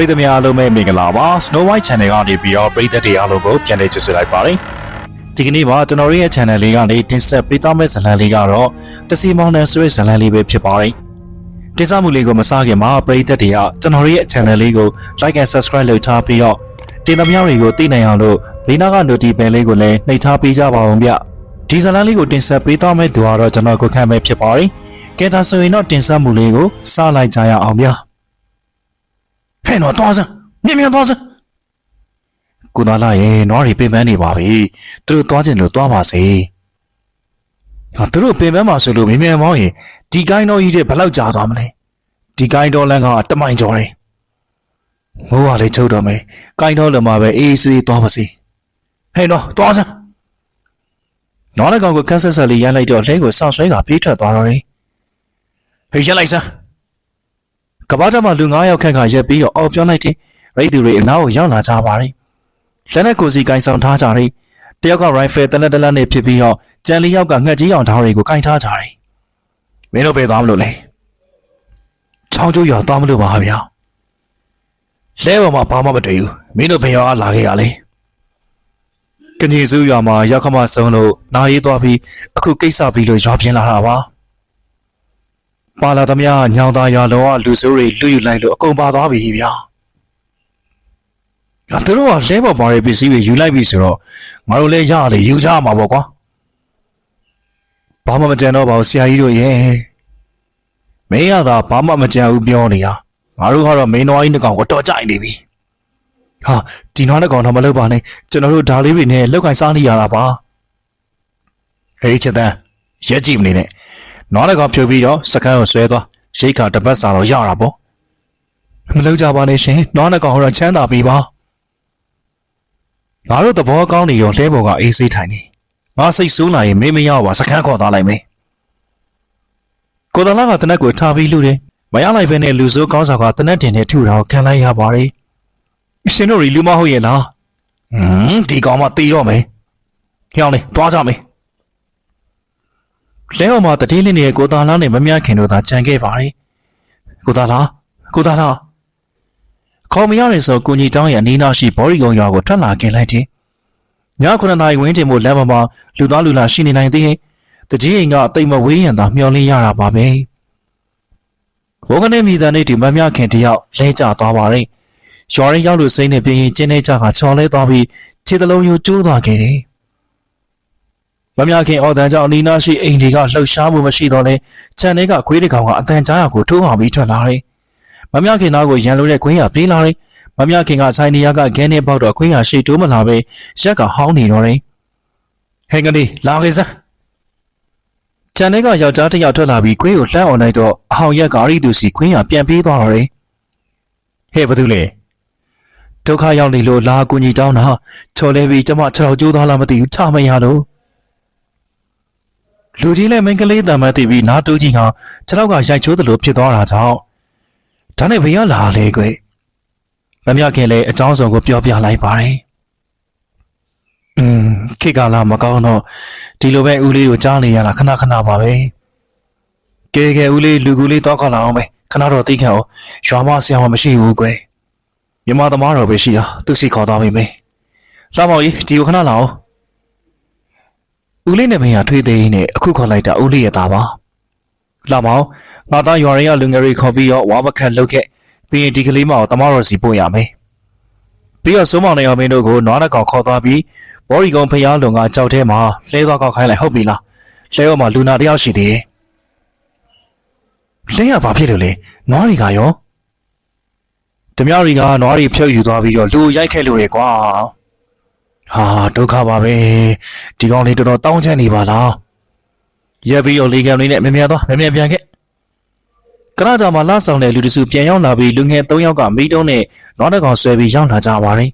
ရိသတ်များအားလုံးပဲမင်္ဂလာပါ Snow White Channel ကနေပြီးတော့ပရိသတ်တွေအားလုံးကိုပြန်လည်ကြိုဆိုလိုက်ပါတယ်ဒီကနေ့မှာကျွန်တော်တို့ရဲ့ channel လေးကနေတင်ဆက်ပေးသွားမယ့်ဇာတ်လမ်းလေးကတော့တစီမောင်နယ်ဆိုတဲ့ဇာတ်လမ်းလေးပဲဖြစ်ပါတယ်တင်ဆက်မှုလေးကိုမစခင်မှာပရိသတ်တွေကကျွန်တော်တို့ရဲ့ channel လေးကို like and subscribe လုပ်ထားပြီးတော့တင်သမျှတွေကိုသိနိုင်အောင်လို့ဘေးနားက notification လေးကိုလည်းနှိပ်ထားပေးကြပါအောင်ဗျဒီဇာတ်လမ်းလေးကိုတင်ဆက်ပေးသွားမယ့်သူကတော့ကျွန်တော်ကိုခန့်ပဲဖြစ်ပါတယ်ကဲဒါဆိုရင်တော့တင်ဆက်မှုလေးကိုစလိုက်ကြရအောင်ဗျ ဟဲ့နော်သွားစမ်းမြင်မြင်သွားစမ်းကုသလာရဲ့နွားတွေပင်ပန်းနေပါပြီသူတို့သွားခြင်းလို့သွားပါစေဟာသူတို့ပင်ပန်းမှာဆိုလို့မြင်မြင်မောင်းရင်ဒီကိုင်းတော်ကြီးတဲ့ဘယ်လောက်ကြာသွားမလဲဒီကိုင်းတော်လန်းကတမိုင်ကျော်တယ်မိုးကလည်းချုပ်တော့မယ်ကိုင်းတော်လည်းမှာပဲအေးအေးဆေးဆေးသွားပါစေဟဲ့နော်သွားစမ်းနွားလည်းကောင်ကိုကန်းဆက်ဆက်လေးရမ်းလိုက်တော့လဲကိုစောင့်ဆွဲကပြေးထွက်သွားတော့တယ်ဟေးရက်လိုက်စမ်း ကဘာတမလူ9ယောက်ခန့်ခါရက်ပြီးတော့အော်ပြောလိုက်တယ်ရိတ်သူတွေအနားကိုရောက်လာကြပါတယ်လက်နဲ့ကိုယ်စီကင်ဆောင်ထားကြတယ်တယောက်က rifle တလက်တလက်နဲ့ဖြစ်ပြီးတော့ကြံလေးယောက်ကငှက်ကြီးအောင်ဓာတ်တွေကိုကင်ထားကြတယ်မင်းတို့ပဲသွားမလို့လဲချောင်းကျိုးရွာသွားမလို့ပါဗျာလဲပေါ်မှာဘာမှမတွေ့ဘူးမင်းတို့ဘယ်ရောလာခဲ့တာလဲကနေစုရွာမှာရောက်ခမဆုံးလို့နာရေးသွားပြီးအခုကိစ္စပြီးလို့ရွာပြင်းလာတာပါ ပါလာသမျှညောင်သားရွာလုံးကလူဆိုးတွေလူယူလိုက်လို့အကုန်ပါသွားပြီဗျာ။ငါတို့ကလဲပေါ်ပါတဲ့ပစ္စည်းတွေယူလိုက်ပြီဆိုတော့ငါတို့လည်းရရတယ်ယူကြမှာပေါ့ကွာ။ဘာမှမကြံတော့ပါဘူးဆရာကြီးတို့ရဲ့။မင်းရတာဘာမှမကြံဘူးပြောနေတာ။ငါတို့ကတော့မင်းတော်ကြီးနှစ်ကောင်ကိုတော်ကြိုက်နေပြီ။ဟာဒီနွားနှစ်ကောင်တော့မလုပ်ပါနဲ့ကျွန်တော်တို့ဓာလေးတွေနဲ့လောက်ကင်စားနေရတာပါ။ဟေးချက်တန်းရက်ကြည့်မနေနဲ့ နွားလည်းကောင်ဖြုတ်ပြီးတော့စကန်းကိုဆွဲသွားရိတ်ခါတစ်ပတ်စာတော့ရတာပေါ့မလုပ်ကြပါနဲ့ရှင်နွားလည်းကောင်တော့ချမ်းသာပြီပါငါတို့သဘောကောင်းနေရောလဲဘော်ကအေးဆေးထိုင်နေငါစိတ်ဆိုးလာရင်မင်းမရပါစကန်းခေါ်သားလိုက်မယ်ကိုတလာကတနက်ကိုထားပြီးလူတယ်မရလိုက်ပဲနဲ့လူစိုးကောင်းဆောင်ကတနက်တင်နဲ့ထူတာကိုခံလိုက်ရပါတယ်ရှင်တို့ရီလူမဟုတ်ရဲ့လားဟမ်ဒီကောင်မတေးတော့မယ်ဟျောင်းလေသွားကြမယ် လဲအောင်မှာတတိလေးနဲ့ကိုသားလားနဲ့မမြခင်တို့သာကြံခဲ့ပါတယ်ကိုသားလားကိုသားလားခေါ်မရရင်ဆိုကိုကြီးတောင်းရဲ့အနီးနားရှိဘော်ရီကုံရွာကိုထွက်လာခဲ့လိုက်တယ်ည9နာရီဝန်းကျင်မို့လမ်းပေါ်မှာလူသားလူလာရှိနေနိုင်သေးတယ်တကြီးအိမ်ကအသိမဝေးရန်သာမျောလင်းရတာပါပဲဝကနေမိသားနဲ့ဒီမမြခင်တယောက်လဲကျသွားပါတယ်ရွာရင်းရောက်လို့စိမ့်နေပြင်းရင်ကျင်းနေကြကချော်လဲသွားပြီးခြေတလုံးယိုကျိုးသွားခဲ့တယ် မမြခင်အော်တန်ကြောင့်အနီးနားရှိအိမ်တွေကလှုပ်ရှားမှုမရှိတော့လဲခြံထဲကခွေးတစ်ကောင်ကအတန်ကြားရကိုထိုးအောင်ပြီးထွက်လာတယ်။မမြခင်သားကိုရန်လိုတဲ့ခွေးရပြေးလာတယ်။မမြခင်ကချိုင်းနေရကဂဲနဲ့ပေါက်တော့ခွေးရရှိတိုးမလာပဲရက်ကဟောင်းနေတော့တယ်။ဟဲ့ကလေးလာခဲ့စမ်း။ခြံထဲကယောက်ျားတစ်ယောက်ထွက်လာပြီးခွေးကိုလှမ်းအောင်လိုက်တော့အဟောင်ရက်ကရီသူစီခွေးရပြန်ပြေးသွားတော့တယ်။ဟဲ့ဘာတူလဲ။ဒုက္ခရောက်နေလို့လာကူညီတောင်းတာချော်လဲပြီးကျမခြေထောက်ကျိုးသွားလားမသိဘူးထမရတော့ လူကြီးလည်းမင်းကလေးတံမတ်တည်ပြီးနားတူးကြီးဟာခြေထောက်ကရိုက်ချိုးသလိုဖြစ်သွားတာကြောင့်ဒါနဲ့ဘယ်ရလာလဲကွမမြခင်လည်းအကြောင်းစုံကိုပြောပြလိုက်ပါတယ်อืมခေတ်ကာလမကောင်းတော့ဒီလိုပဲဦးလေးကိုကြားနေရတာခဏခဏပါပဲကဲကဲဦးလေးလူကူလေးတောက်ခလာအောင်ပဲခဏတော့သိခံအောင်ရွာမဆရာမမရှိဘူးကွမြမသမားတော်ပဲရှိတာသူစီခေါ်သွားပြီမေလာမောင်ကြီးဒီကိုခဏလာအောင် ဦးလေးနဲ့မင်းဟာထွေးသေးနဲ့အခုခေါ်လိုက်တာဦးလေးရဲ့သားပါလာမောင်ငါသားရွာရင်းကလူငယ်တွေခေါ်ပြီးတော့ဝါမခတ်လုတ်ခဲ့ပြီးရင်ဒီကလေးမကိုတမတော်စီပို့ရမယ်ပြီးတော့စိုးမောင်နဲ့ရောမင်းတို့ကိုနွားနှကောင်ခေါ်သွားပြီးဘော်ရီကုံဖျားလုံကကြောက်ထဲမှာလဲသွားကောက်ခိုင်းလိုက်ဟုတ်ပြီလားလဲရောမှာလူနာတယောက်ရှိသေးတယ်လဲရဘာဖြစ်လို့လဲနွားတွေကရောဓမြရီကနွားတွေဖြုတ်ယူသွားပြီးတော့လူရိုက်ခဲ့လို့ရကွာ ဟာဒုက္ခပါပဲဒီကောင်လေးတော်တော်တောင်းချမ်းနေပါလားရက်ပြီးတော့လေကံလေးနဲ့မြင်မြသွားမြင်မြပြန်ခဲ့ကရတာမှာလာဆောင်တဲ့လူတစုပြန်ရောက်လာပြီးလူငယ်၃ယောက်ကမိတုံးနဲ့နွားတစ်ကောင်ဆွဲပြီးရောက်လာကြပါတယ်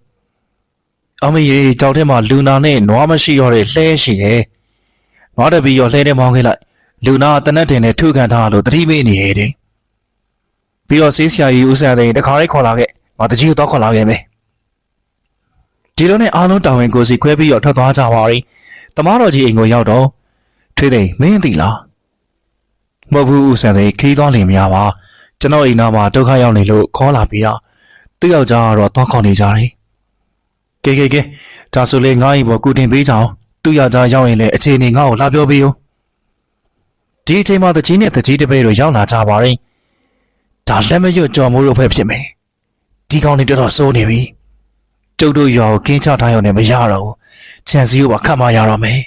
အမေကြီးကြောက်ထဲမှာလူနာနဲ့နွားမရှိတော့တဲ့လှဲရှိတယ်နွားတပီရောလှဲတဲ့မောင်းခဲ့လိုက်လူနာကတနက်တင်နဲ့ထုခံထားလို့တတိမေ့နေရတဲ့ပြီးတော့ဆေးဆရာကြီးဦးစံသိန်းတခါလေးခေါ်လာခဲ့ငါတကြီးကိုတော့ခေါ်လာခဲ့မယ် ဒီလိုနဲ့အားလုံးတာဝန်ကိုစီခွဲပြီးတော့ထွက်သွားကြပါရီတမားတော်ကြီးအိမ်ကိုရောက်တော့ထွေးသိမင်းသိလားမဟုတ်ဘူးဦးစံသိခီးသွားလင်များပါကျွန်တော်အိမ်သားမှာဒုက္ခရောက်နေလို့ခေါ်လာပြီးတော့သူ့ယောက်ျားကတော့သွားခေါ်နေကြတယ်ကဲကဲကဲဒါဆိုလေငါ့အိမ်ပေါ်ကူတင်ပေးကြအောင်သူ့ယောက်ျားရောက်ရင်လည်းအခြေအနေငါ့ကိုလာပြောပေးဦးဒီအချိန်မှာတကြီးနဲ့တကြီးတပည့်တို့ရောက်လာကြပါတယ်ဒါလက်မရွတ်ကြော်မိုးတို့ဖက်ဖြစ်မယ်ဒီကောင်တွေတော်တော်စိုးနေပြီ ကျုပ်တို့ရွာကိုကင်းချထားရုံနဲ့မရတော့ဘူးချန်စီကိုပါခတ်မရတော့မယ်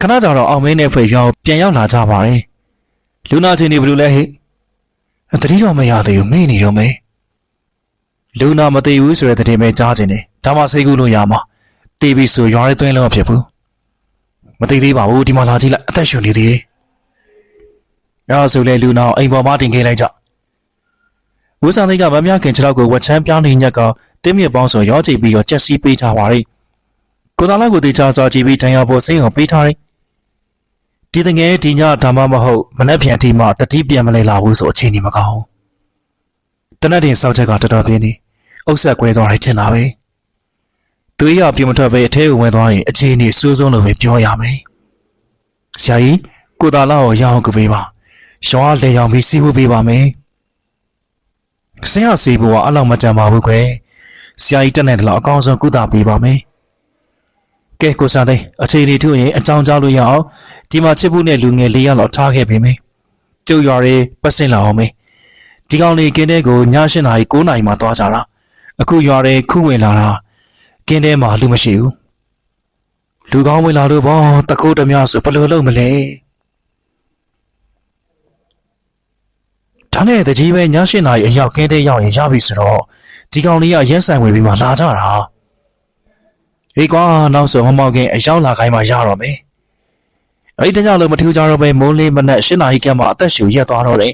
ခဏကြာတော့အောင်မင်းနဲ့ဖွေရွာကိုပြန်ရောက်လာကြပါတယ်လူနာချင်းနေဘယ်လိုလဲဟဲ့အတတိတော့မရသေးဘူးမေ့နေတော့မယ်လူနာမသိဘူးဆိုတဲ့တည်းပဲကြားခြင်းတယ်ဒါမှစိတ်ကူးလို့ရမှာတီးပြီးဆိုရွာရဲသွင်းလို့မဖြစ်ဘူးမသိသေးပါဘူးဒီမှာလာကြည့်လိုက်အသက်ရှင်နေသေးတယ်အဲဒါဆိုလေလူနာကိုအိမ်ပေါ်မှာတင်ခဲ့လိုက်ကြဝူဆန်သိကမမြခင်ခြေထောက်ကိုဝက်ချမ်းပြောင်းနေညက်က တင်းမြစ်ပေါင်းဆိုရောချိတ်ပြီးတော့ကြက်စီးပေးထားပါရီကိုသားလောက်ကိုတေချာစွာကြည့်ပြီးတန်ရဖို့စိတ်အောင်ပေးထားတယ်ဒီတငယ်ဒီညဒါမှမဟုတ်မနှက်ပြန်တီမှတတိပြန်မလဲလာဘူးဆိုအချိန်ကြီးမကောင်းတနက်တင်စောက်ချက်ကတော်တော်ပြင်းနေအုပ်ဆက်ကွဲသွားတယ်ထင်တာပဲသူရပြမထွက်ပဲအထဲကိုဝင်သွားရင်အချိန်ကြီးစိုးစိုးလို့ပဲပြောရမယ်ဆရာကြီးကိုသားလောက်ကိုရအောင်ကပေးပါရှောင်းလေရောင်ပြီးစီးဖို့ပေးပါမယ်ဆရာစီးဖို့ကအလောက်မကြံပါဘူးခွဲ ဆရာကြီးတက်နေတယ်လို့အကောင်းဆုံးကုသပေးပါမယ်ကဲကိုစားသိန်းအခြေအနေထုရင်အကြောင်းကြားလို့ရအောင်ဒီမှာချစ်ဖို့နဲ့လူငယ်၄ယောက်လောက်ထားခဲ့ပေးမယ်ကျုပ်ရွာရေးပတ်စင်လာအောင်မေးဒီကောင်လေးကင်းတဲ့ကိုည၈နာရီ9နာရီမှသွားကြတာအခုရွာရေးခုဝင်လာတာကင်းတဲ့မှာလူမရှိဘူးလူကောင်းဝင်လာလို့ဘောတခိုးတမဆိုဘယ်လိုလုပ်မလဲဒါနဲ့တကြီးပဲည၈နာရီအရောက်ကင်းတဲ့ရောက်ရင်ရပြီဆိုတော့ ဒီကောင်လေးကရက်ဆိုင်ဝင်ပြီးမှလာကြတာဟေးကွာနောက်ဆိုမမောက်ခင်အရောက်လာခိုင်းမှရတော့မယ်အဲ့ဒီတကြောင်လို့မထူးကြတော့ပဲမိုးလေးမနက်၈နာရီကမှအသက်ရှူရက်သွားတော့တယ်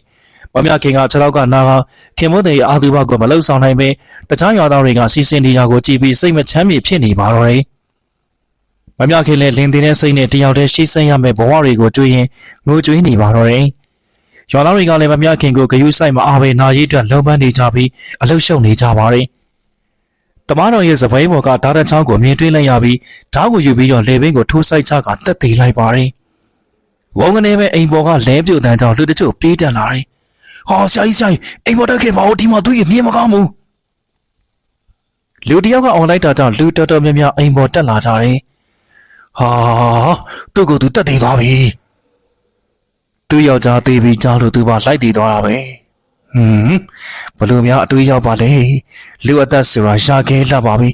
မမခင်ကခြေထောက်ကနာကခင်မွန်းတဲ့အာသူဘကိုမလှုပ်ဆောင်နိုင်ပဲတခြားရွာသားတွေကစီစဉ်နေတာကိုကြည့်ပြီးစိတ်မချမ်းမြေဖြစ်နေပါတော့တယ်မမခင်လည်းလင်းတင်တဲ့စိတ်နဲ့တယောက်တည်းရှိစင်းရမယ့်ဘဝတွေကိုတွေးရင်ငိုကြွေးနေပါတော့တယ် ရွာသားတွေကလည်းမမခင်ကိုဂယုစိုက်မအားပဲနာရီအတွက်လုံပန်းနေကြပြီးအလှုပ်ရှုပ်နေကြပါတယ်တမန်တော်ရဲ့စပွဲပေါ်ကဓာတ်တချောင်းကိုမြင်တွေ့လိုက်ရပြီးဓာတ်ကိုယူပြီးတော့လေဘင်းကိုထိုးဆိုင်ချကတက်သေးလိုက်ပါတယ်။ဝုံကနေပဲအိမ်ပေါ်ကလဲပြုတ်တန်းကြောင့်လူတချို့ပြေးတက်လာတယ်။ဟာဆရာကြီးဆရာကြီးအိမ်ပေါ်တက်ခဲ့ပါဦးဒီမှာသူကြီးမြင်မကောင်းဘူး။လူတယောက်ကအွန်လိုက်တာကြောင့်လူတော်တော်များများအိမ်ပေါ်တက်လာကြတယ်။ဟာသူ့ကိုယ်သူတက်သေးသွားပြီ။ သူ့ယောက်ျားသေးပြီးကြားလို့သူပါလိုက်တည်သွားတာပဲ။ဟွန်းဘလို့များအတွေးရောက်ပါလေလူအသက်ဆိုတာရှာခဲလှပါပြီ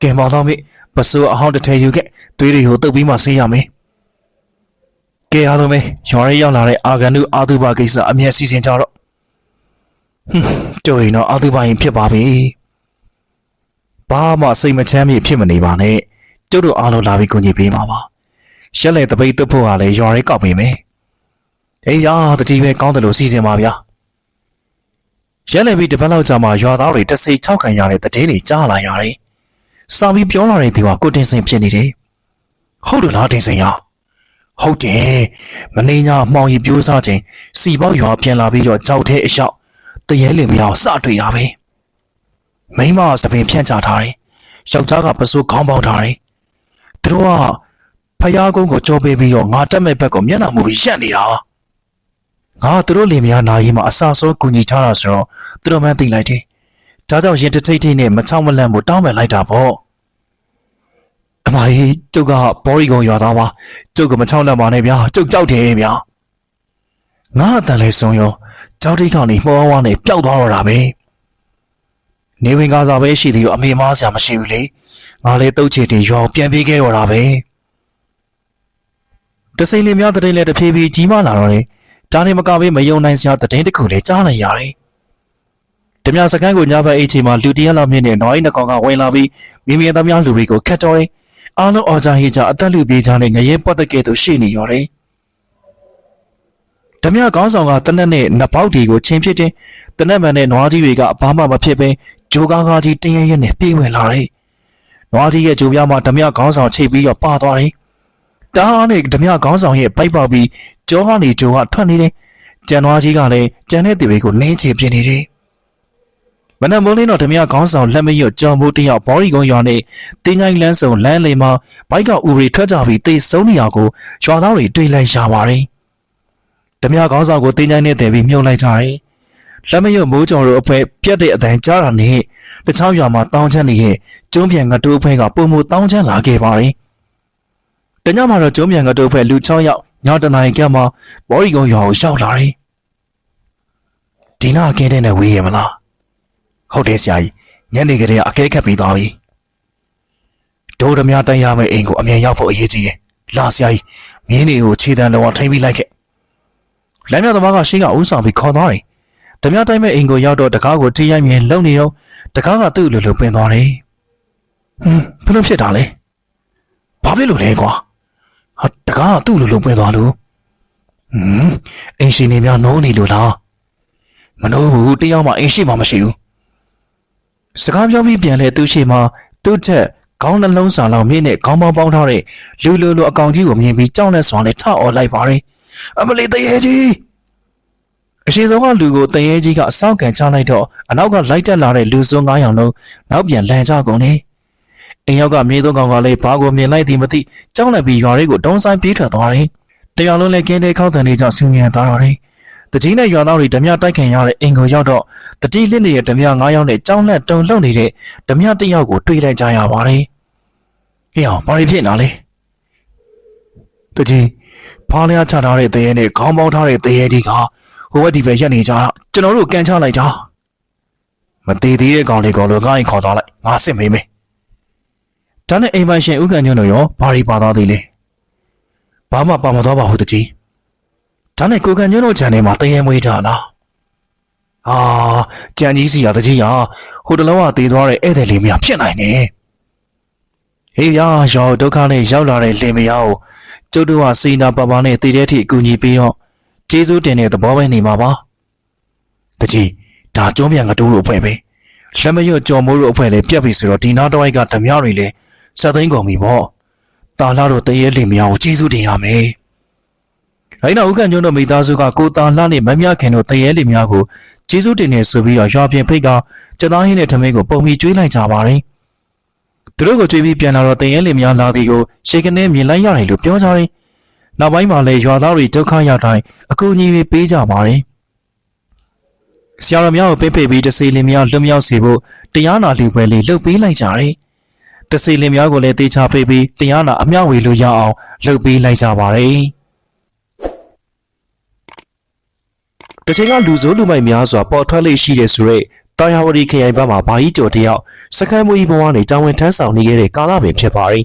ကဲမောင်တော်မိပစိုးအဟောင်းတစ်ထည်ယူခဲ့သွေးတွေကိုတုပ်ပြီးမှဆေးရမယ်ကဲအားလုံးပဲရွာရဲရောက်လာတဲ့အာဂန်နုအာသူဘကိစ္စအမျက်စီစဉ်ကြတော့ဟွန်းတို့ရင်တော့အာသူဘရင်ဖြစ်ပါပြီဘာမှစိတ်မချမ်းမြေဖြစ်မနေပါနဲ့ကျုပ်တို့အားလုံးလာပြီးကူညီပေးမှာပါရက်လေတပိတ်တုပ်ဖို့ကလည်းရွာရဲကောက်ပေးမယ် အေးရတတိပဲကောင်းတယ်လို့စီစဉ်ပါဗျာရဲလည်ပြီးတစ်ပတ်လောက်ကြာမှရွာသားတွေတဆိတ်၆ခံရတဲ့တည်င်းတွေကြားလာရတယ်။စာပြီးပြောလာတဲ့သူကကိုတင်စင်ဖြစ်နေတယ်။ဟုတ်တယ်လားတင်စင်ရ။ဟုတ်တယ်။မနေညာမှောင်ရီပြိုးစားခြင်းစီပေါက်ရွာပြန်လာပြီးတော့ကြောက်တဲ့အလျှောက်တရဲလင်မြောင်စတွေ့တာပဲ။မိမကသပင်ဖြန့်ချထားတယ်။ယောက်ျားကပစိုးခေါင်းပေါက်ထားတယ်။သူတို့ကဖယားကုန်းကိုကြောပေးပြီးတော့ငါတက်မဲ့ဘက်ကိုမျက်နှာမူပြီးရက်နေတာ။ ငါသူတို့လင်မယားနာရေးမှာအဆအဆုံးကူညီထားတာဆိုတော့သူတို့မှန်းသိလိုက်တယ်။ဒါကြောင့်ရင်တထိတ်ထိတ်နဲ့မချောင်းမလန့်ဖို့တောင်းပန်လိုက်တာပေါ့။အမကြီးကျုပ်ကဘောရီကုံရွာသားပါ။ကျုပ်ကမချောင်းလန့်ပါနဲ့ဗျာ။ကျုပ်ကြောက်တယ်ဗျာ။ငါအတန်လဲဆုံးရောကြောက်တိတ်ခေါင်နေမှောဝါးနဲ့ပျောက်သွားတော့တာပဲ။နေဝင်ကားစားပဲရှိသေးရောအမေမားစရာမရှိဘူးလေ။ငါလေတုတ်ချေတင်ရွာကိုပြန်ပြေးခဲ့တော့တာပဲ။တစိမ့်လေးများတဲ့လည်းတဖြည်းဖြည်းကြီးမားလာတော့တယ် ဒါနဲ့မကပဲမယုံနိုင်စရာသတင်းတစ်ခုလည်းကြားလိုက်ရတယ်။ဓမြစကန်းကိုညဘက်အိတ်ချိန်မှာလူတရက်လောက်မြင့်တဲ့နွားရီနှကောင်ကဝင်လာပြီးမိမိသားများလူတွေကိုခတ်တော်တယ်။အားလုံးအော်ကြဟေးကြအသက်လူပြေးကြတဲ့ငရဲပွက်တဲ့ကဲ့သို့ရှိနေရတယ်။ဓမြကောင်းဆောင်ကတနက်နဲ့နှစ်ပေါက်ဒီကိုချင်းဖြစ်တဲ့တနက်မှန်တဲ့နွားကြီးတွေကဘာမှမဖြစ်ဘဲဂျိုကားကားကြီးတင်းရဲရဲနဲ့ပြေးဝင်လာတယ်။နွားကြီးရဲ့ဂျိုပြားမှာဓမြကောင်းဆောင်ချိတ်ပြီးတော့ပါသွားတယ်။တားနဲ့ဓမြခေါင်းဆောင်ရဲ့ပိုက်ပေါက်ပြီး ကြောကနေဂျိုကထွက်နေတယ်။ကြံသွားကြီးကလည်းကြံတဲ့သူတွေကိုနင်းချပြနေတယ်။မနက်မိုးလင်းတော့ဓမြခေါင်းဆောင်လက်မရွတ်ကြောင်မိုးတယောက်ဘော်ရီကုန်းရွာနဲ့တင်းချိုင်းလန်းစုံလမ်းလေမှာဘိုက်ကဥရီထွက်ကြပြီးတိတ်ဆုံးနေရကိုရွာသားတွေတွေ့လိုက်ရပါတယ်။ဓမြခေါင်းဆောင်ကိုတင်းချိုင်းနဲ့တည်ပြီးမြုပ်လိုက်ကြတယ်။လက်မရွတ်မိုးကြော်တို့အဖွဲပြက်တဲ့အတန်ကြားတာနဲ့တခြားရွာမှာတောင်းချမ်းနေတဲ့ကျုံးပြန်ငတိုးအဖွဲကပုံမတောင်းချမ်းလာခဲ့ပါတယ်။တညမှာတော့ကျုံးပြန်ငတိုးအဖွဲလူ6ယောက် ညတနာရီကမှဘော်ရီကုန်းရွာကိုရောက်လာတယ်။ဒီနာအကဲတဲ့နဲ့ဝေးရမလား။ဟုတ်တယ်ဆရာကြီးညနေကလေးကအကဲခတ်ပြီးသွားပြီ။ဒိုးဓမြတိုင်ရမယ့်အိမ်ကိုအမြန်ရောက်ဖို့အရေးကြီးတယ်။လာဆရာကြီးမင်းနေကိုခြေတံတော်ထိမ့်ပြီးလိုက်ခဲ့။လမ်းမြသမားကရှေ့ကဦးဆောင်ပြီးခေါ်သွားတယ်။ဓမြတိုင်မဲ့အိမ်ကိုရောက်တော့တကားကိုထိရိုက်မြင်လုံနေတော့တကားကသူ့လိုလိုပင်သွားတယ်။ဟွန်းဘယ်လိုဖြစ်တာလဲ။ဘာဖြစ်လို့လဲကွာ။ ဟာတကားကသူ့လိုလိုပင်သွားလို့ဟွန်းအိမ်ရှင်နေများနိုးနေလို့လား။မနိုးဘူးတယောက်မှအိမ်ရှိမှမရှိဘူး။စကားပြောပြီးပြန်လဲသူ့ရှိမှသူ့ထက်ခေါင်းနှလုံးစာလောက်မြင့်နဲ့ခေါင်းပေါင်းပေါင်းထားတဲ့လူလူလူအကောင်ကြီးကိုမြင်ပြီးကြောက်နဲ့စွာနဲ့ထအော်လိုက်ပါတယ်။အမလီတရေကြီးအရှိဆုံးကလူကိုတရေကြီးကအဆောက်ကန်ချလိုက်တော့အနောက်ကလိုက်တက်လာတဲ့လူစုံ900လုံးနောက်ပြန်လန်ကြကုန်တယ်။ အိမ်ရောက်ကမြေသုံးကောင်ကလည်းဘာကိုမြင်လိုက်သည်မသိကြောက်လိုက်ပြီးရွာလေးကိုတုံးဆိုင်ပြေးထွက်သွားတယ်။တရားလုံးလည်းကင်းတဲ့ခောက်တန်လေးကြောင့်ဆင်းရဲသွားတော့တယ်။တကြီးနဲ့ရွာသားတွေဓမြတိုက်ခင်ရတဲ့အိမ်ကိုရောက်တော့တတိလစ်နေတဲ့ဓမြ9ယောက်နဲ့ကြောင်းလက်တုံလှုပ်နေတဲ့ဓမြတစ်ယောက်ကိုတွေ့လိုက်ကြရပါတယ်။ဟေ့အောင်ဘာတွေဖြစ်နေလဲ။တကြီးဖားလျားချထားတဲ့တရေနဲ့ခေါင်းပေါင်းထားတဲ့တရေကြီးကဟိုဘက်ဒီဘက်ရက်နေကြတာကျွန်တော်တို့ကန်ချလိုက်တာမသေးသေးတဲ့ကောင်လေးကောင်လိုငါ့ရင်ခေါ်သွားလိုက်ငါစစ်မေးမယ် ဒါနဲ့အိမ်ပိုင်ရှင်ဥက္ကဋ္ဌညွန့်တို့ရောဘာတွေပါသွားသေးလဲဘာမှပါမသွားပါဘူးတကြီးဒါနဲ့ကိုကန်ညွန့်တို့ခြံထဲမှာတရေမွေးထားလားဟာကြံကြီးစီရတကြီးရဟိုတလုံးကတည်သွားတဲ့ဧည့်သည်လေးမရဖြစ်နိုင်နေဟေးဗျာရောဒုက္ခနဲ့ရောက်လာတဲ့လင်မယားကိုကျုပ်တို့ကစီနာပါပါနဲ့တည်တဲ့အထိအကူအညီပေးတော့ကျေးဇူးတင်တဲ့သဘောပဲနေမှာပါတကြီးဒါကျုံးပြန်ကတိုးလို့အဖွဲ့ပဲလက်မရွတ်ကြော်မိုးတို့အဖွဲ့လည်းပြက်ပြီဆိုတော့ဒီနာတော့အိုက်ကဓမြတွေလည်း စက်သိန်းကုန်ပြီပေါ့တာလာတို့တရေလင်မယားကိုကျေးဇူးတင်ရမယ်ရိုင်းနာဥက္ကညွန်းတို့မိသားစုကကိုတာလှနဲ့မမြခင်တို့တရေလင်များကိုကျေးဇူးတင်နေဆိုပြီးတော့ရွာပြင်ဖိတ်ကကျသားဟင်းနဲ့ထမင်းကိုပုံပြီးကျွေးလိုက်ကြပါတယ်သူတို့ကိုကြွေးပြီးပြန်လာတော့တရေလင်များလာသည်ကိုရှေကနေမြင်လိုက်ရတယ်လို့ပြောကြတယ်နောက်ပိုင်းမှာလည်းရွာသားတွေဒုက္ခရောက်တိုင်းအကူအညီတွေပေးကြပါတယ်ဆရာတော်များကိုပေးဖိတ်ပြီးတစေလင်များလွတ်မြောက်စေဖို့တရားနာလူပွဲလေးလှုပ်ပေးလိုက်ကြတယ် တစေလင်များကိုလည်းတေချာဖိတ်ပြီးတရားနာအမျှဝေလို့ရအောင်လှုပ်ပေးလိုက်ကြပါတယ်တချိန်ကလူစိုးလူမိုက်များစွာပေါ်ထွက်လေးရှိတဲ့ဆိုရက်တာယာဝတီခရိုင်ဘက်မှာဘာကြီးကျော်တယောက်စခန်းမူကြီးဘဝနေတာဝန်ထမ်းဆောင်နေခဲ့တဲ့ကာလပင်ဖြစ်ပါတယ်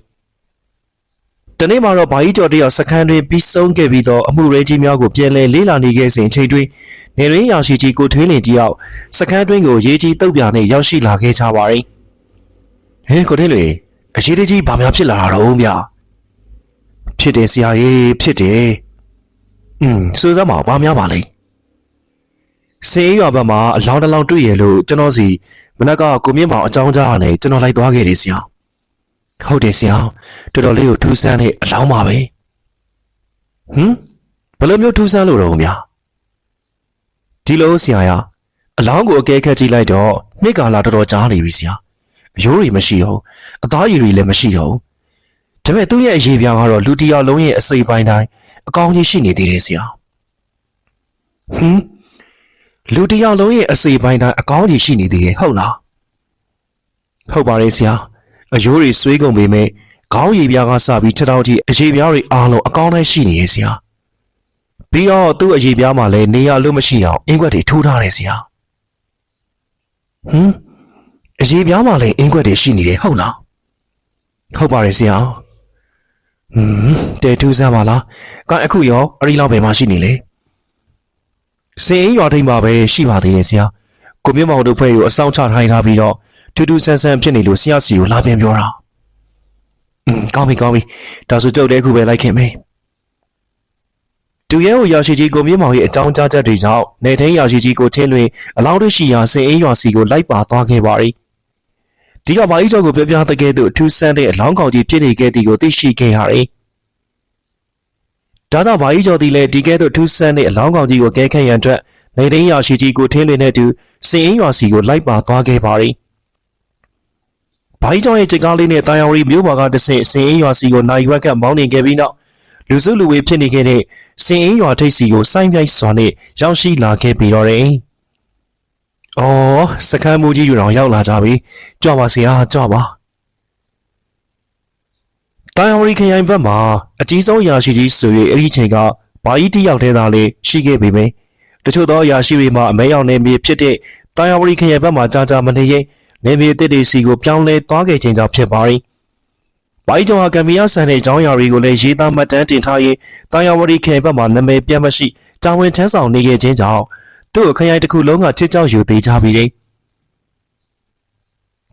တနေ့မှာတော့ဘာကြီးကျော်တယောက်စခန်းတွင်ပြီးဆုံးခဲ့ပြီးတော့အမှုရဲကြီးများကိုပြန်လည်လေးလာနေခဲ့စဉ်အချိန်တွင်နေရင်းရာရှိကြီးကိုထွေးလင်ကြီးရောက်စခန်းတွင်ကိုရေးကြီးတုတ်ပြနဲ့ရောက်ရှိလာခဲ့ကြပါတယ် ဟဲကိုထွေးလင်အရေးတကြီးဘာများဖြစ်လာတာတော့ဗျဖြစ်တယ်ဆရာကြီးဖြစ်တယ်อืมစိုးစမ်းပါဘာများပါလဲစေးရွာဘက်မှာအလောင်းတစ်လောင်းတွေ့ရလို့ကျွန်တော်စီမနက်ကကိုမြင့်မောင်အကြောင်းကြားရတယ်ကျွန်တော်လိုက်သွားခဲ့တယ်ဆရာဟုတ်တယ်ဆရာတော်တော်လေးကိုထူးဆန်းတဲ့အလောင်းပါပဲဟမ်ဘယ်လိုမျိုးထူးဆန်းလို့တော့များဒီလိုဆရာရအလောင်းကိုအကဲခတ်ကြည့်လိုက်တော့နှစ်ကာလာတော်တော်ကြားနေပြီဆရာ အယိုးတွေမရှိတော့အသားရည်တွေလည်းမရှိတော့ဒါပေမဲ့သူ့ရဲ့အရေးပြားကတော့လူတစ်ယောက်လုံးရဲ့အစိပ်ပိုင်းတိုင်းအကောင်းကြီးရှိနေသေးတယ်ဆရာဟမ်လူတစ်ယောက်လုံးရဲ့အစိပ်ပိုင်းတိုင်းအကောင်းကြီးရှိနေသေးတယ်ဟုတ်လားဟုတ်ပါတယ်ဆရာအယိုးတွေဆွေးကုန်ပေမဲ့ခေါင်းရည်ပြားကစပြီးထထောက်ထိအရည်ပြားတွေအားလုံးအကောင်းတိုင်းရှိနေရဲ့ဆရာပြီးတော့သူ့အရည်ပြားမှာလည်းနေရလို့မရှိအောင်အင်ကွက်တွေထိုးထားတယ်ဆရာဟမ် အရည်ပြားမှာလည်းအင်ကွက်တွေရှိနေတယ်ဟုတ်လားဟုတ်ပါတယ်ဆရာဟမ်တဲထူးစမ်းပါလားကဲအခုရောအရီလောက်ပဲမှရှိနေလေစင်အင်းရွာထိန်မှာပဲရှိပါသေးတယ်ဆရာကိုမြင့်မောင်တို့ဖွဲ့ကိုအဆောင်ချထိုင်ထားပြီးတော့ထူးထူးဆန်းဆန်းဖြစ်နေလို့ဆရာစီကိုလာပြန်ပြောတာอืมကောင်းပြီကောင်းပြီဒါဆိုကြုတ်တဲ့ခုပဲလိုက်ခင်မေးတူရဲကိုရာရှိကြီးကိုမြင့်မောင်ရဲ့အကြောင်းကြားချက်တွေကြောင့်နေထင်းရာရှိကြီးကိုထင်းလွင်အလောင်းတို့ရှိရာစင်အင်းရွာစီကိုလိုက်ပါသွားခဲ့ပါရီ ဒီကဘာကြီးကျော်ကိုပြပြတကယ်သူအထူးဆန်းတဲ့အလောင်းကောင်ကြီးဖြစ်နေခဲ့သည်ကိုသိရှိခဲ့ရတယ်ဒါကြောင့်ဘာကြီးကျော်သည်လည်းဒီကဲ့သို့ထူးဆန်းတဲ့အလောင်းကောင်ကြီးကိုကဲခတ်ရန်အတွက်နေထင်းရာရှိကြီးကိုထင်းလွင်နဲ့အတူစင်အင်းရွာစီကိုလိုက်ပါသွားခဲ့ပါရီဘိုင်းကျောင်းရဲ့จิตကားလေးနဲ့တာယာဝရီမြို့ပေါ်ကတဆင့်စင်အင်းရွာစီကိုနိုင်ရွက်ကမောင်းနေခဲ့ပြီးနောက်လူစုလူဝေးဖြစ်နေခဲ့တဲ့စင်အင်းရွာထိပ်စီကိုစိုင်းပြိုက်စွာနဲ့ရောက်ရှိလာခဲ့ပြီးတော့တယ်။ အော်စကမ်းမူကြီးယူတော်ရောက်လာကြပြီ။ကြွပါဆရာကြွပါ။တိုင်ဝရီခရိုင်ဘက်မှာအကြီးဆုံးရာရှိကြီးဆို၍အဲ့ဒီချိန်ကဘာကြီးတစ်ယောက်တည်းသာလေးရှိခဲ့ပေမယ့်တချို့သောရာရှိတွေမှာအမဲရောက်နေမြေဖြစ်တဲ့တိုင်ဝရီခရိုင်ဘက်မှာကြာကြာမနေရင်နေမြေတစ်တွေစီကိုပြောင်းလဲသွားခဲ့ခြင်းကြောင့်ဖြစ်ပါ၏။ဘာကြီးကျော်ဟာကံမီယာဆန်တဲ့အကြောင်းအရာတွေကိုလည်းရေးသားမှတ်တမ်းတင်ထားရင်တိုင်ဝရီခရိုင်ဘက်မှာနာမည်ပြတ်မရှိတာဝန်ထမ်းဆောင်နေခဲ့ခြင်းကြောင့် သူ့ကိုခရိုင်တစ်ခုလုံးကချစ်ကြောက်ယူသေးကြပြီလေ။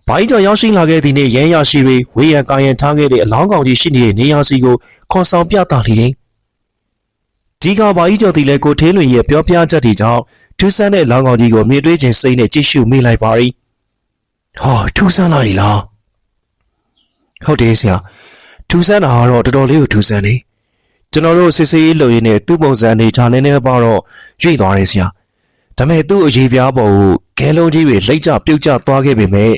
ဘာကြီးကျော်ရောက်ရှိလာခဲ့သည့်နေ့ရဲရရှိတွေဝေးရန်ကာယံထားခဲ့တဲ့အလောင်းကောင်ကြီးရှိနေတဲ့နေရာစီကိုခွန်ဆောင်ပြသလေတယ်။ဒီကဘာကြီးကျော်တီလည်းကိုထေးလွင်ရဲ့ပြောပြချက်တွေကြောင့်ထူးဆန်းတဲ့လောင်းကောင်ကြီးကိုမြင်တွေ့ခြင်းစိတ်နဲ့ကြည့်ရှုမိလိုက်ပါ၏။ဟောထူးဆန်းလာပြီလား။ဟုတ်တယ်ဆရာ။ထူးဆန်းတာကတော့တော်တော်လေးကိုထူးဆန်းနေ။ကျွန်တော်တို့စစ်စေးရေးလုပ်ရင်းနဲ့သူ့ပုံစံနေချာနေနေပါတော့ရွေ့သွားတယ်ဆရာ။ ဒါပေမဲ့သူ့အရေးပြားပေါ်ကိုခဲလုံးကြီးတွေလိတ်ကျပြုတ်ကျသွားခဲ့ပေမဲ့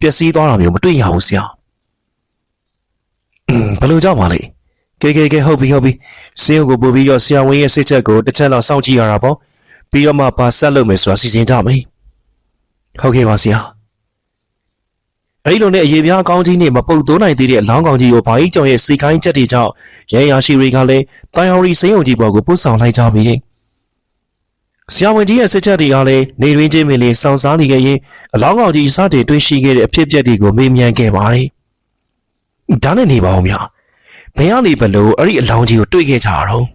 ပျက်စီးသွားတာမျိုးမတွေ့ရဘူးဆရာ။အင်းဘယ်လိုကြောက်ပါလဲ။ကဲကဲကဲဟုတ်ပြီဟုတ်ပြီ။စင်းကိုပို့ပြီးတော့ဆရာဝန်ရဲ့စိတ်ချက်ကိုတစ်ချက်လောက်စောင့်ကြည့်ရတာပေါ့။ပြီးတော့မှပါဆက်လုပ်မယ်ဆိုတာစီစဉ်ကြမယ်။ဟုတ်ကဲ့ပါဆရာ။အဲဒီလိုနဲ့အရေးပြားကောင်းကြီးနဲ့မပုတ်သွနိုင်သေးတဲ့အလောင်းကောင်ကြီးကိုဘာကြီးကျော်ရဲ့စီခိုင်းချက်တွေကြောင့်ရဲရရှိတွေကလည်းတိုင်ဟော်ရီစိန်ုံကြီးပေါ်ကိုပို့ဆောင်လိုက်ကြပြီ။ ဆရာဝန်ကြီးရဲ့စစ်ချက်တွေကလည်းနေရင်းချင်းမင်းလေးစောင့်စားနေခဲ့ရင်အလောင်းကောင်ကြီးစတင်တွေ့ရှိခဲ့တဲ့အဖြစ်အပျက်တွေကိုမေးမြန်းခဲ့ပါတယ်။ဒါနဲ့နေပါဦးဗျာ။ဘယ်ကနေဘလို့အဲ့ဒီအလောင်းကြီးကိုတွေ့ခဲ့ကြတာတော့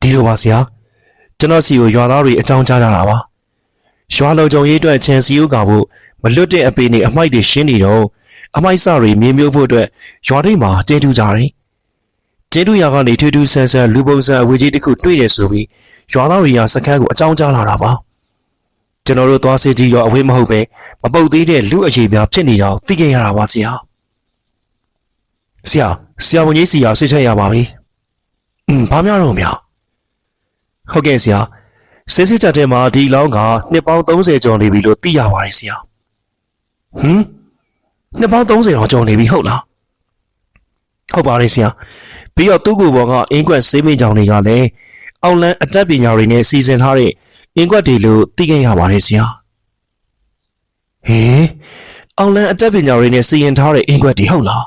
ဒီလိုပါဆရာ။ကျွန်တော်စီကိုရွာသားတွေအကြောင်းကြားကြတာပါ။ရွာလုံကြုံရေးအတွက်ချန်စီယိုကဖို့မလွတ်တဲ့အပေနဲ့အမိုက်တွေရှင်းနေတော့အမိုက်စတွေမြင်မျိုးဖို့အတွက်ရွာထိပ်မှာတဲတူကြတယ်။ တဲတူရွာကနေထူးထူးဆန်းဆန်းလူပုံစံအဝေးကြီးတစ်ခုတွေ့တယ်ဆိုပြီးရွာသားတွေကစခန်းကိုအကြောင်းကြားလာတာပါ။ကျွန်တော်တို့သွားစစ်ကြီးရောအဝေးမဟုတ်ပဲမပုတ်သေးတဲ့လူအရေးများဖြစ်နေတော့သိခဲ့ရတာပါဆရာ။ဆရာဆရာဝန်ကြီးစီယာဆွေးချက်ရပါပြီ။อืมဘာများတော့ဗျာ။ဟုတ်ကဲ့ဆရာ။စစ်စစ်ချက်ထဲမှာဒီလောင်းကနှစ်ပေါင်း30ကျော်နေပြီလို့သိရပါတယ်ဆရာ။ဟမ်နှစ်ပေါင်း30တောင်ကျော်နေပြီဟုတ်လား။ဟုတ်ပါတယ်ဆရာ။ ပြီးတော့သူ့ကိုယ်ပေါ်ကအင်းကွက်ဆေးမိကြောင်တွေကလည်းအောင်လန်းအတက်ပညာတွေနဲ့စီစဉ်ထားတဲ့အင်းကွက်တွေလို့သိခဲ့ရပါတယ်ဆရာ။ဟေးအောင်လန်းအတက်ပညာတွေနဲ့စီရင်ထားတဲ့အင်းကွက်တွေဟုတ်လား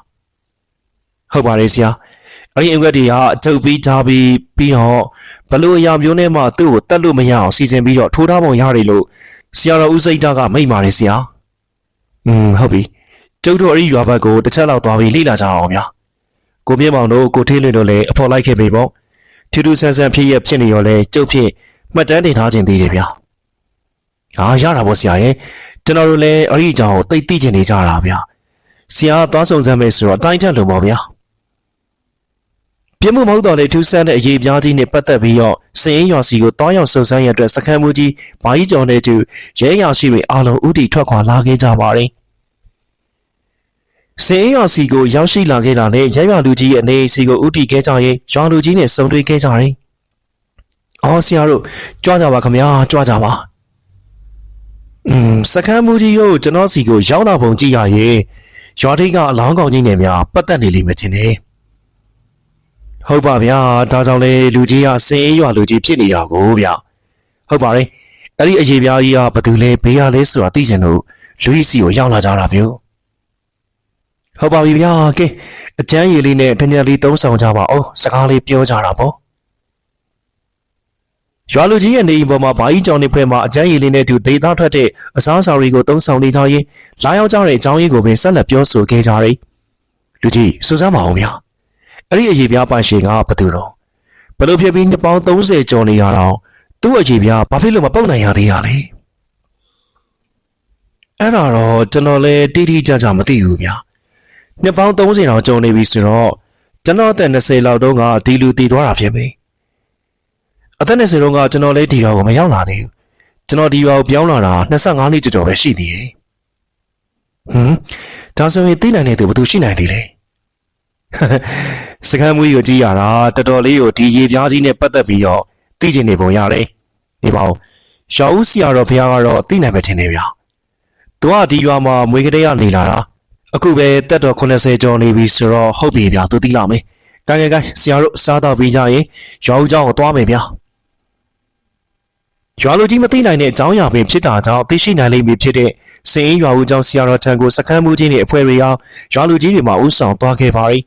။ဟုတ်ပါတယ်ဆရာ။အဲ့ဒီအင်္ဂွက်တွေကအထုတ်ပြီးထားပြီးပြီးတော့ဘလို့အရာမျိုးနဲ့မှသူ့ကိုတတ်လို့မရအောင်စီစဉ်ပြီးတော့ထိုးထားပုံရတယ်လို့ဆရာတော်ဦးစိတ်တာကမိန့်ပါတယ်ဆရာ။อืมဟုတ်ပြီ။ကျုပ်တို့အဲ့ဒီရွာဘက်ကိုတစ်ချက်လောက်သွားပြီးလေ့လာကြအောင်ဗျာ။ ကိုမြင့်မောင်တို့ကိုထေးလွင်တို့လည်းအဖော်လိုက်ခဲ့ပြီပေါ့။ထူးထူးဆန်းဆန်းဖြစ်ရဖြစ်နေရောလဲကျုပ်ဖြစ်မှတ်တမ်းတင်ထားခြင်းသေးတယ်ဗျာ။ဟာရတာပေါ့ဆရာရဲ့။ကျွန်တော်တို့လည်းအဲ့ဒီအကြောင်းကိုသိသိချင်နေကြတာဗျာ။ဆရာကသွားဆောင်စမ်းမယ်ဆိုတော့အတိုင်းထက်လို့ပေါ့ဗျာ။ပြမှုမဟုတ်တော့လေထူးဆန်းတဲ့အရေးပြားကြီးနဲ့ပတ်သက်ပြီးတော့စင်ရင်ရွာစီကိုတောင်းရောက်စုံစမ်းရတဲ့စခန်းမူကြီးဘာကြီးကျော်နေသူရဲရရှိတွေအားလုံးဥတီထွက်ခွာလာခဲ့ကြပါတယ် စင်ရင်ရွာစီကိုရောက်ရှိလာခဲ့တာနဲ့ရဲရွာလူကြီးရဲ့အနေစီကိုဥတီခဲ့ကြရင်ရွာလူကြီးနဲ့ဆုံတွေ့ခဲ့ကြတယ်။အော်ဆရာတို့ကြွားကြပါခင်ဗျာကြွားကြပါ။อืมစခန်းမူကြီးတို့ကျွန်တော်စီကိုရောက်လာပုံကြည့်ရရင်ရွာထိပ်ကအလောင်းကောင်ကြီးနဲ့များပတ်သက်နေလိမ့်မယ်ထင်တယ်။ဟုတ်ပါဗျာဒါကြောင့်လေလူကြီးကစင်အေးရွာလူကြီးဖြစ်နေတာကိုဗျဟုတ်ပါတယ်အဲ့ဒီအရေးပြားကြီးကဘသူလဲဘေးရလဲဆိုတာသိချင်လို့လူကြီးစီကိုရောက်လာကြတာမျိုး ဟုတ်ပါပြီဗျာကဲအကျန်းရည်လေးနဲ့တညက်လေးတုံးဆောင်ကြပါအောင်စကားလေးပြောကြတာပေါ့ရွာလူကြီးရဲ့နေအိမ်ပေါ်မှာဘာကြီးကြောင်နေဖွဲ့မှာအကျန်းရည်လေးနဲ့တူဒေသထွက်တဲ့အစားအစာတွေကိုတုံးဆောင်နေကြရင်လာရောက်ကြတဲ့အကြောင်းရင်းကိုပင်ဆက်လက်ပြောဆိုခဲ့ကြတယ်လူကြီးစူးစမ်းပါအောင်ဗျာအဲ့ဒီအရေးပြားပိုင်ရှင်ကဘာတူတော့ဘယ်လိုဖြစ်ပြီးနှစ်ပေါင်း30ကျော်နေရတော့သူ့အရေးပြားဘာဖြစ်လို့မပုတ်နိုင်ရသေးတာလဲအဲ့ဒါတော့ကျွန်တော်လည်းတိတိကျကျမသိဘူးဗျာ နှစ်ပေါင်း30တောင်ကျော်နေပြီဆိုတော့ကျွန်တော်အသက်20လောက်တုန်းကဒီလူတည်သွားတာဖြစ်ပြီအသက်20တုန်းကကျွန်တော်လည်းဒီရွာကိုမရောက်လာသေးဘူးကျွန်တော်ဒီရွာကိုပြောင်းလာတာ25နှစ်ကျော်ကျော်ပဲရှိသေးတယ်ဟမ်ဒါဆိုရင်သိနိုင်တဲ့သူဘယ်သူရှိနိုင်သေးလဲစကမ်းမွေးကိုကြည့်ရတာတော်တော်လေးကိုဒီရေပြားကြီးနဲ့ပတ်သက်ပြီးတော့သိကျင်နေပုံရတယ်။ဒီပါဦး။ရှာဦးစီရတော်ဖះကတော့သိနိုင်မှထင်နေဗျာ။သူကဒီရွာမှာမွေးကလေးကနေလာတာ။ အခုပဲတက်တော်80ကျော်နေပြီဆိုတော့ဟုတ်ပြီဗျာသူသိလာမယ်။ကဲကဲကဲဆရာတို့စားတော့ပြီးကြရင်ရွာဦးကျောင်းကိုသွားမယ်ဗျာ။ရွာလူကြီးမသိနိုင်တဲ့အကြောင်းအရာပင်ဖြစ်တာကြောင့်သိရှိနိုင်လိမ့်မည်ဖြစ်တဲ့စင်အင်းရွာဦးကျောင်းဆရာတော်ထံကိုစခန်းမှုချင်းနဲ့အဖွဲ့တွေကရွာလူကြီးတွေမှဥဆောင်သွားခဲ့ပါရီ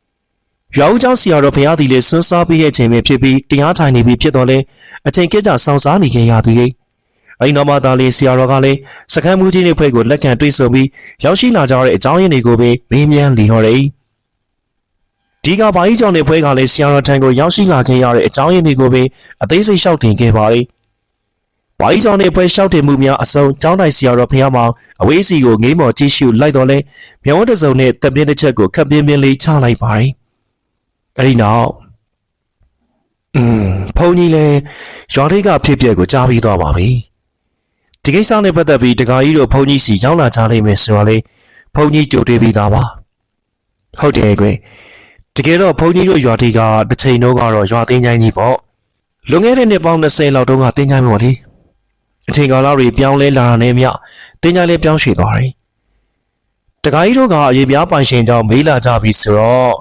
။ရွာဦးကျောင်းဆရာတော်ဖရာသည်လည်းဆွန်းစားပြီးတဲ့အချိန်ပဲဖြစ်ပြီးတရားထိုင်နေပြီဖြစ်တော့လဲအချိန်ကြကြဆောင်စားနေခဲ့ရသည်။ အဲဒီနောက်မှသာလေဆရာတော်ကလည်းစခန်းမှုချင်းတွေအဖွဲ့ကိုလက်ခံတွေ့ဆုံပြီးရောက်ရှိလာကြတဲ့အကြောင်းရင်းတွေကိုပဲမေးမြန်းလီဟော်တယ်ဒီကဘာကြီးကြောင့်နေဖွဲကလည်းဆရာတော်ထံကိုရောက်ရှိလာခဲ့ရတဲ့အကြောင်းရင်းတွေကိုပဲအသေးစိတ်လျှောက်တင်ခဲ့ပါ၏။ဘာကြီးကြောင့်နေဖွဲလျှောက်တင်မှုများအစုံကျောင်းတိုင်ဆရာတော်ဖះမောင်အဝေးစီကိုငေးမော်ကြည့်ရှုလိုက်တော့လဲမြေဝတ်တစုံနဲ့တပ်ပြင်းတစ်ချက်ကိုခပ်ပြင်းပြင်းလေးချလိုက်ပါ၏။အဲဒီနောက်อืมဘုန်းကြီးလည်းရွာထိပ်ကဖြစ်ပျက်ကိုကြားပြီးသွားပါပြီ။ ဒီကိစ္စနဲ့ပတ်သက်ပြီးတခါကြီးတို့ဘုန်းကြီးစီရောက်လာကြလိမ့်မယ်ဆိုတော့လေဘုန်းကြီးကြိုတွေးပြီးသားပါ။ဟုတ်တယ်ကွယ်။တကယ်တော့ဘုန်းကြီးတို့ရွာထိပ်ကတစ်ချိန်တော့ကတော့ရွာသိမ်းချိုင်းကြီးပေါ့။လွန်ခဲ့တဲ့နှစ်ပေါင်း20လောက်တုန်းကသိမ်းချိုင်းပေါ့လေ။အချိန်ကာလတွေပြောင်းလဲလာတာနဲ့မျှသိမ်းချိုင်းလည်းပြောင်းရွှေ့သွားတယ်။တခါကြီးတို့ကအရေးပြားပိုင်ရှင်ကြောင့်မေးလာကြပြီဆိုတော့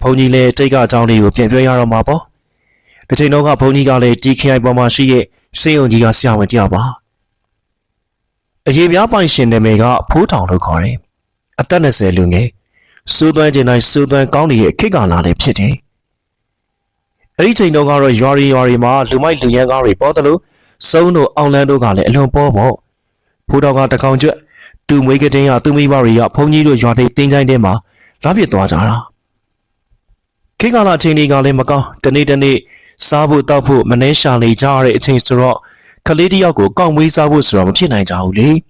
ဘုန်းကြီးလည်းတိတ်ကအကြောင်းလေးကိုပြန်ပြောရတော့မှာပေါ့။ဒီချိန်တော့ကဘုန်းကြီးကလည်း TKI ပေါ်မှာရှိတဲ့စေယုံကြီးကဆရာဝန်တယောက်ပါ။ အရေးပြားပိုင်ရှင်နာမည်ကဖိုးတောင်လို့ခေါ်တယ်။အသက်20လူငယ်စူးသွမ်းခြင်းတိုင်းစူးသွမ်းကောင်းနေတဲ့ခေတ်ကာလလည်းဖြစ်တယ်။အဲ့ဒီချိန်တော့ကတော့ရွာရီရွာရီမှာလူမိုက်လူရန်ကားတွေပေါ်တယ်လို့စုံတို့အောင်လန်းတို့ကလည်းအလွန်ပေါ်ပေါ့။ဖိုးတော်ကတကောင်ကျွတ်သူမွေးကတင်းကသူမိမတွေကဘုန်းကြီးတို့ရွာထိပ်တင်းချိုင်းထဲမှာလာပြစ်သွားကြတာ။ခေတ်ကာလအချိန်တွေကလည်းမကောင်းတနေ့တနေ့စားဖို့တောက်ဖို့မနှဲရှာနေကြရတဲ့အချိန်ဆိုတော့ ကလေးတယောက်ကိုကောက်မွေးစားဖို့ဆိုတော့မဖြစ်နိုင်ကြဘူးလေ။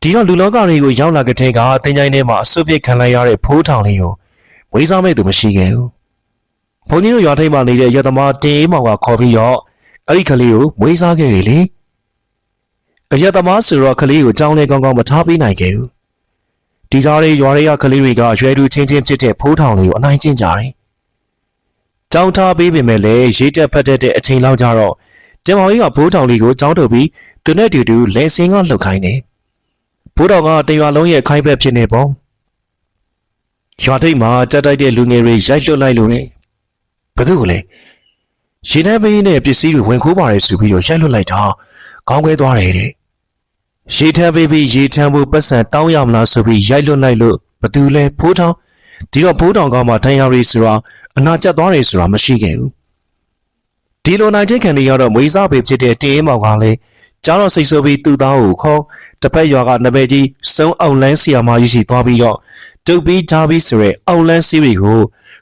ဒီတော့လူလောကတွေကိုရောက်လာတဲ့ကတင်ချိုင်းထဲမှာအစွတ်ပစ်ခံလိုက်ရတဲ့ဖိုးထောင်လေးကိုဝေးစားမဲ့သူမရှိခဲ့ဘူး။ဘုန်းကြီးတို့ရွာထိပ်မှာနေတဲ့ရသမားတင်အေးမောင်ကခေါ်ပြီးတော့အဲ့ဒီကလေးကိုမွေးစားခဲ့တယ်လေ။အရသမားဆိုတော့ကလေးကိုကြောင်းလဲကောင်းကောင်းမထားပေးနိုင်ခဲ့ဘူး။ဒီကြားလေးရွာတွေကကလေးတွေကရွယ်သူချင်းချင်းဖြစ်တဲ့ဖိုးထောင်လေးကိုအနိုင်ကျင့်ကြတယ်။ကြောင်းထားပေးပေမဲ့လည်းရေးတက်ဖက်တဲ့အချိန်လောက်ကြတော့ ကျင်မောင်ကြီးကဖိုးထောင်လေးကိုကြောင်းထုတ်ပြီးသူနဲ့တူတူလဲစင်းကလှုပ်ခိုင်းတယ်။ဘိုးတော်ကတရွာလုံးရဲ့ခိုင်းဘက်ဖြစ်နေပေါ့ရွာထိပ်မှာတက်တိုက်တဲ့လူငယ်တွေရိုက်လွတ်လိုက်လို့လေဘယ်သူကလဲရေထဲပေးနဲ့ပစ္စည်းတွေဝင်ခိုးပါတယ်ဆိုပြီးတော့ရိုက်လွတ်လိုက်တာခေါင်းခွဲသွားတယ်တဲ့ရေထဲပေးပြီးရေထမ်းဖို့ပတ်စံတောင်းရမလားဆိုပြီးရိုက်လွတ်လိုက်လို့ဘသူလဲဖိုးထောင်ဒီတော့ဖိုးထောင်ကမှထိုင်ရရီဆိုတာအနာကျက်သွားတယ်ဆိုတာမရှိခဲ့ဘူး ဒီလိုနိုင်ချင်းခံတွေကတော့မွေးစားပေဖြစ်တဲ့တင်းမောင်ကလည်းကျောင်းတော်စိတ်ဆိုးပြီးသူ့သားကိုခေါ်တစ်ဖက်ရွာကနဘဲကြီးစုံအောင်လန်းဆီယာမကြီးရှိသွားပြီးတော့တုတ်ပြီးဂျာပြီးဆိုရဲအောင်လန်းစီးရီကို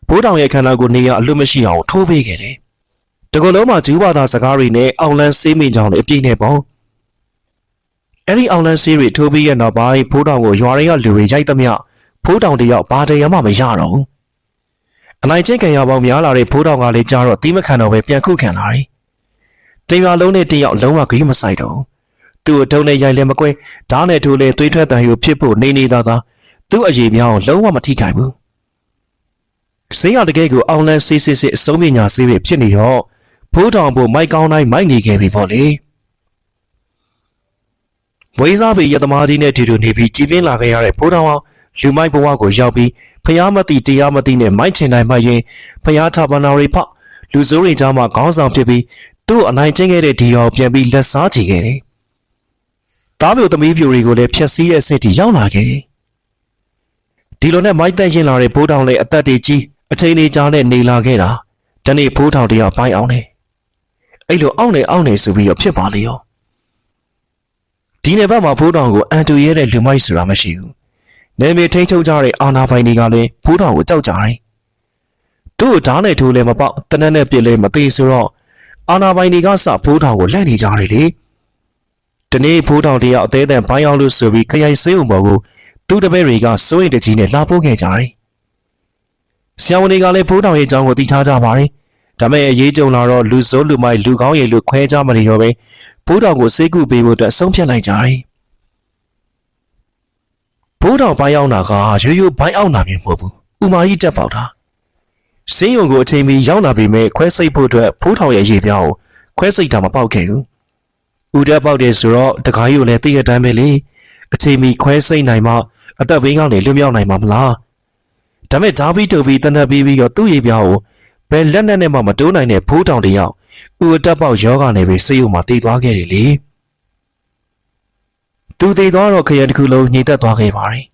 ဘိုးတောင်ရဲ့ခန္ဓာကိုယ်နေရအလွတ်မရှိအောင်ထိုးပေးခဲ့တယ်။တကယ်လုံးမှာဂျူးဘာသာစကားတွေနဲ့အောင်လန်းစေးမိန်ကြောင်တွေအပြည့်နဲ့ပေါ့။အဲ့ဒီအောင်လန်းစေးရီထိုးပြီးရဲ့နောက်ပိုင်းဘိုးတောင်ကိုရွာတွေကလူတွေရိုက်သမျှဘိုးတောင်တယောက်ဘာတရားမှမရတော့ဘူး။ အနိုင်ကျင့်ခံရပေါင်းများလာတဲ့ဘိုးတောင်ကလည်းကြားတော့တီးမခံတော့ပဲပြန်ခုခံလာတယ်။တင်ရွာလုံးနဲ့တယောက်လုံးဝဂိမ်းမဆိုင်တော့ဘူး။သူ့အထုံးနဲ့ရိုက်လဲမကွဲဓာတ်နဲ့ထိုးလဲသွေးထွက်တန်ယူဖြစ်ဖို့နေနေသားသားသူ့အရေးများကိုလုံးဝမထိခိုက်ဘူး။ဆေးရတကယ်ကိုအောင်လန်းဆေးစစ်စစ်အဆုံးပညာဆေးပဲဖြစ်နေတော့ဖိုးတောင်ဖို့မိုက်ကောင်းတိုင်းမိုက်နေခဲ့ပြီပေါ့လေ။ဝိစားပေရသမားကြီးနဲ့ဒီလိုနေပြီးကြည်ပြင်းလာခဲ့ရတဲ့ဖိုးတောင်အောင် လူမိုက်ဘဝကိုရောက်ပြီးဖျားမတိတရားမတိနဲ့မိုက်ချင်တိုင်းမှရင်ဖျားထပနာရီဖောက်လူစိုးတွေကြားမှာခေါင်းဆောင်ဖြစ်ပြီးသူ့အနိုင်ကျင့်ခဲ့တဲ့ဒီရောပြန်ပြီးလက်စားချီခဲ့တယ်။တားပြိုသမီးပြိုတွေကိုလည်းဖျက်ဆီးတဲ့အဆင့်ထိရောက်လာခဲ့တယ်။ဒီလိုနဲ့မိုက်တက်ရင်လာတဲ့ဘိုးတောင်လေးအသက်တွေကြီးအချိန်လေးကြားနဲ့နေလာခဲ့တာတနေ့ဘိုးတောင်တယောက်ပိုင်းအောင်နေ။အဲ့လိုအောင့်နေအောင့်နေဆိုပြီးတော့ဖြစ်ပါလေရော။ဒီနေ့ဘက်မှာဘိုးတောင်ကိုအန်တူရဲတဲ့လူမိုက်ဆိုတာမရှိဘူး။ နေမေထိန်ချုပ်ကြတဲ့အာနာပိုင်တွေကလည်းဘိုးတောင်ကိုကြောက်ကြတယ်။သူ့ဓာတ်နဲ့ထိုးလဲမပေါက်တနက်နဲ့ပြစ်လဲမသေးဆိုတော့အာနာပိုင်တွေကစဖိုးထောင်ကိုလက်နေကြတယ်လေဒီနေ့ဖိုးထောင်တယောက်အသေးအံဘိုင်းအောင်လို့ဆိုပြီးခရိုင်စေးုံပေါ်ကိုသူ့တပည့်တွေကစိုးရိမ်တကြီးနဲ့လာပို့ခဲ့ကြတယ်ဆရာဝန်တွေကလည်းဖိုးထောင်ရဲ့အကြောင်းကိုသိထားကြပါတယ်ဒါမဲ့အရေးကြုံလာတော့လူစိုးလူမိုက်လူကောင်းရည်လူခွဲကြမနေတော့ပဲဖိုးထောင်ကိုစေးကုပေးဖို့အတွက်ဆုံးဖြတ်လိုက်ကြတယ် ဖိုးထောင်ဘိုင်းအောင်တာကရိုးရိုးဘိုင်းအောင်တာမျိုးမဟုတ်ဘူးဥမာကြီးတက်ပေါက်တာစင်းယုံကိုအချိန်မီရောက်လာပြီမဲ့ခွဲစိတ်ဖို့အတွက်ဖိုးထောင်ရဲ့ရေပြောင်းကိုခွဲစိတ်တာမပေါက်ခဲ့ဘူး။ဦးတက်ပေါက်တယ်ဆိုတော့တခါကြီးကိုလည်းသိရတမ်းပဲလေ။အချိန်မီခွဲစိတ်နိုင်မှအသက်ဘေးကနေလွတ်မြောက်နိုင်မှာမလား။ဒါမဲ့ဓာဘီတူဘီတနက်ပြီးပြီးတော့သူ့ရေပြောင်းကိုဘယ်လက်နဲ့နဲ့မှမတိုးနိုင်တဲ့ဖိုးထောင်တယောက်ဥအတက်ပေါက်ယောဂနဲ့ပဲဆေးရုံမှာတည်သွားခဲ့တယ်လေ သူတည်သွားတော့ခရတစ်ခုလုံးညှိသက်သွားခဲ့ပါတယ်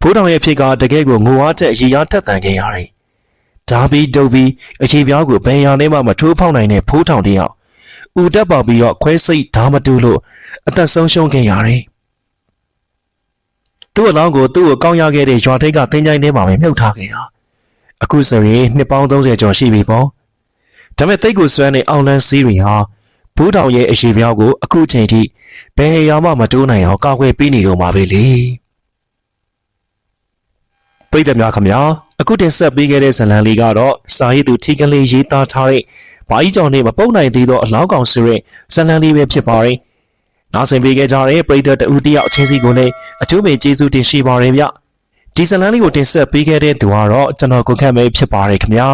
ဘိုးတော်ရဲ့ဖြစ်ကတကယ်ကိုငိုအားတက်အကြီးအားထက်သန်ခဲ့ရတယ်ဓာပြီးဒုတ်ပြီးအခြေပြားကိုဘယ်ရာနဲ့မှမထိုးဖောက်နိုင်တဲ့ဖိုးထောင်တယောက်ဥတက်ပေါက်ပြီးတော့ခွဲစိတ်ဓာမတူလို့အသက်ဆုံးရှုံးခဲ့ရတယ်သူ့အလောင်းကိုသူ့ကိုကောင်းရခဲ့တဲ့ရွာထိပ်ကတင်းကြိုင်းထဲမှာပဲမြုပ်ထားခဲ့တာအခုဆိုရင်နှစ်ပေါင်း30ကျော်ရှိပြီပေါ့ဒါပေမဲ့တိတ်ကိုစွမ်းတဲ့အောင်လန်းစီးရီဟာ ဘူးတောင်ရဲ့အရှိပြောင်းကိုအခုချိန်ထိဘယ်အရာမှမတိုးနိုင်အောင်ကာကွယ်ပေးနေတော့မှာပဲလေပရိသတ်များခင်ဗျာအခုတင်ဆက်ပေးခဲ့တဲ့ဇာတ်လမ်းလေးကတော့စာရေးသူထီကလေးရေးသားထားတဲ့ဘာကြီးကြောင့်နေမပုတ်နိုင်သေးသောအလောင်းကောင်ဆိုတဲ့ဇာတ်လမ်းလေးပဲဖြစ်ပါတယ်နောက်ဆင်ပေးခဲ့ကြတဲ့ပရိသတ်တဦးတယောက်အချင်းစီကိုလည်းအထူးပင်ကျေးဇူးတင်ရှိပါတယ်ဗျဒီဇာတ်လမ်းလေးကိုတင်ဆက်ပေးခဲ့တဲ့သူကတော့ကျွန်တော်ကိုခန့်ပဲဖြစ်ပါတယ်ခင်ဗျာ